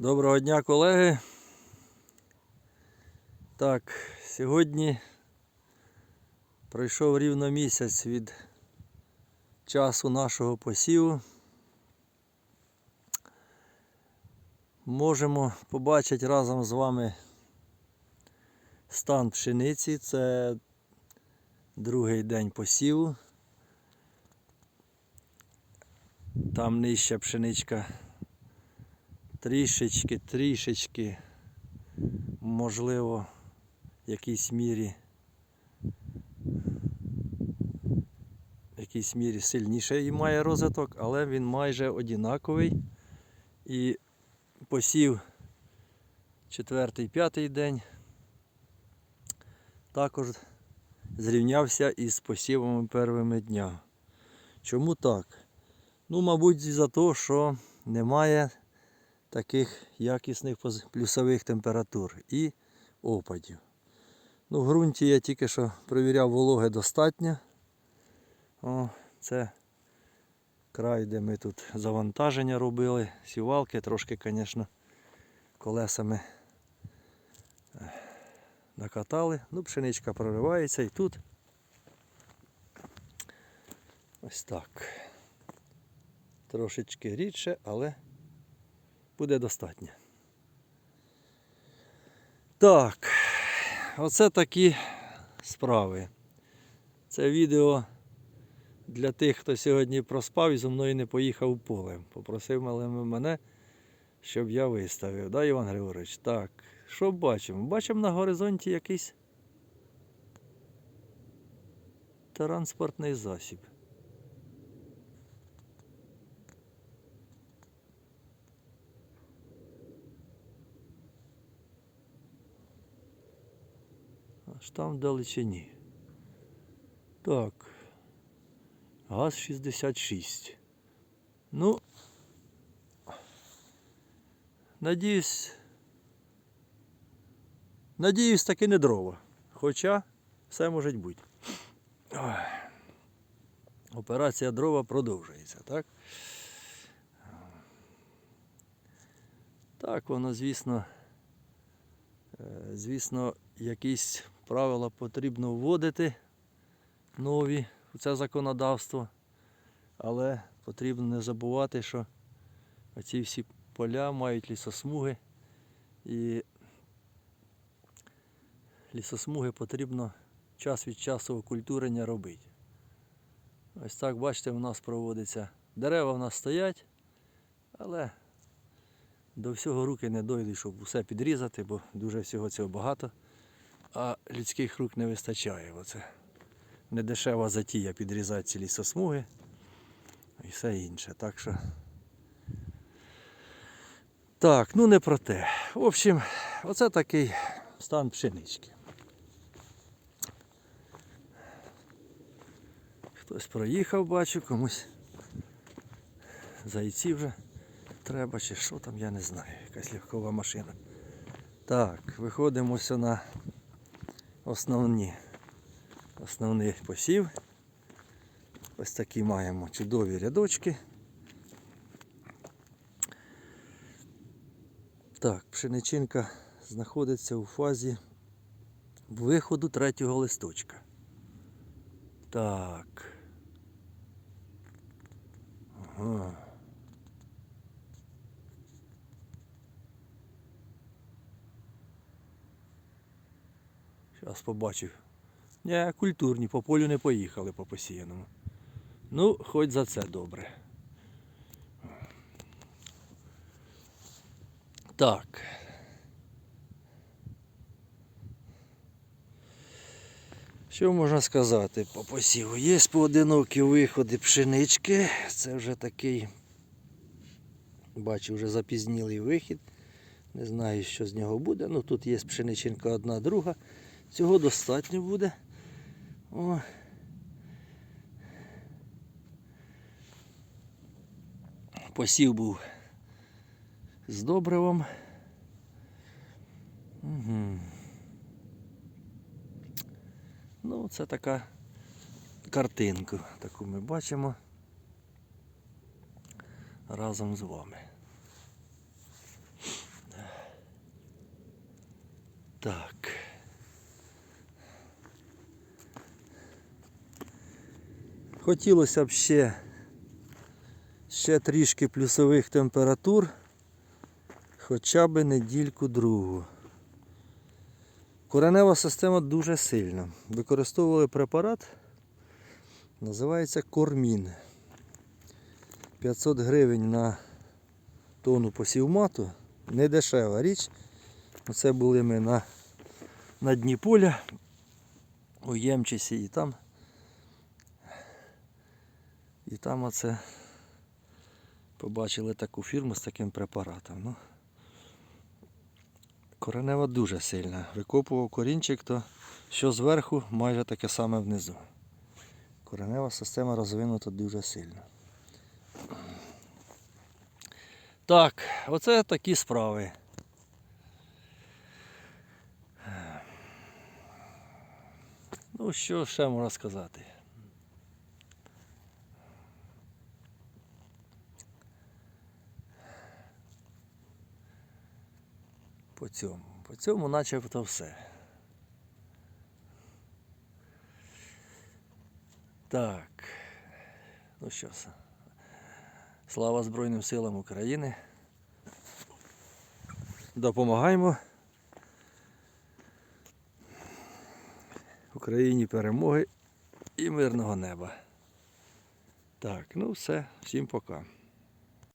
Доброго дня, колеги. Так, сьогодні пройшов рівно місяць від часу нашого посіву. Можемо побачити разом з вами стан пшениці. Це другий день посіву. Там нижча пшеничка трішечки, трішечки, можливо, в якійсь мірі, в якійсь мірі сильніше має розвиток, але він майже однаковий. І посів четвертий, п'ятий день також зрівнявся із посівами первими дня. Чому так? Ну, мабуть, за те, що немає таких якісних плюсових температур і опадів. Ну, в ґрунті я тільки що перевіряв, вологи достатньо. О, це край, де ми тут завантаження робили, сівалки, трошки, звісно, колесами е, накатали. Ну, пшеничка проривається і тут. Ось так. Трошечки рідше, але буде достатньо. Так, оце такі справи. Це відео для тих, хто сьогодні проспав і зі мною не поїхав полем. Попросив мене, щоб я виставив. Да, Іван Григорович? Так, що бачимо? Бачимо на горизонті якийсь транспортний засіб. Аж там вдалечині. Так. ГАЗ 66. Ну. Надіюсь. Надіюсь, таки не дрова. Хоча все може бути. Операція дрова продовжується, так? Так, воно, звісно, е, звісно, якісь правила потрібно вводити нові у це законодавство. Але потрібно не забувати, що ці всі поля мають лісосмуги і лісосмуги потрібно час від часу окультурення робити. Ось так, бачите, у нас проводиться. Дерева в нас стоять, але до всього руки не дойдуть, щоб усе підрізати, бо дуже всього цього багато а людських рук не вистачає. Оце недешева затія підрізати ці лісосмуги і все інше. Так що. Так, ну не про те. В общем, оце такий стан пшенички. Хтось проїхав, бачу, комусь зайці вже треба чи що там, я не знаю. Якась легкова машина. Так, виходимо ось на основні, основний посів. Ось такі маємо чудові рядочки. Так, пшеничинка знаходиться у фазі виходу третього листочка. Так. Ага. Зараз побачив. Ні, культурні, по полю не поїхали по посіяному. Ну, хоч за це добре. Так. Що можна сказати по посіву? Є поодинокі виходи пшенички. Це вже такий, бачу, вже запізнілий вихід. Не знаю, що з нього буде. Ну тут є пшеничинка одна друга. Цього достатньо буде. О. Посів був з добривом. Угу. Ну, це така картинку, таку ми бачимо разом з вами. Так. Хотілося б ще, ще трішки плюсових температур, хоча б недільку другу. Коренева система дуже сильна. Використовували препарат, називається Кормін. 500 гривень на тонну посівмату. Не дешева річ. Оце були ми на, на дні у Ємчисі і там. І там оце побачили таку фірму з таким препаратом. Ну, коренева дуже сильна. Викопував корінчик, то що зверху, майже таке саме внизу. Коренева система розвинута дуже сильно. Так, оце такі справи. Ну, що ще можна сказати? Цьому. По цьому начебто все. Так. Ну що ж. Слава Збройним силам України. Допомагаємо Україні перемоги і мирного неба. Так, ну все, всім пока.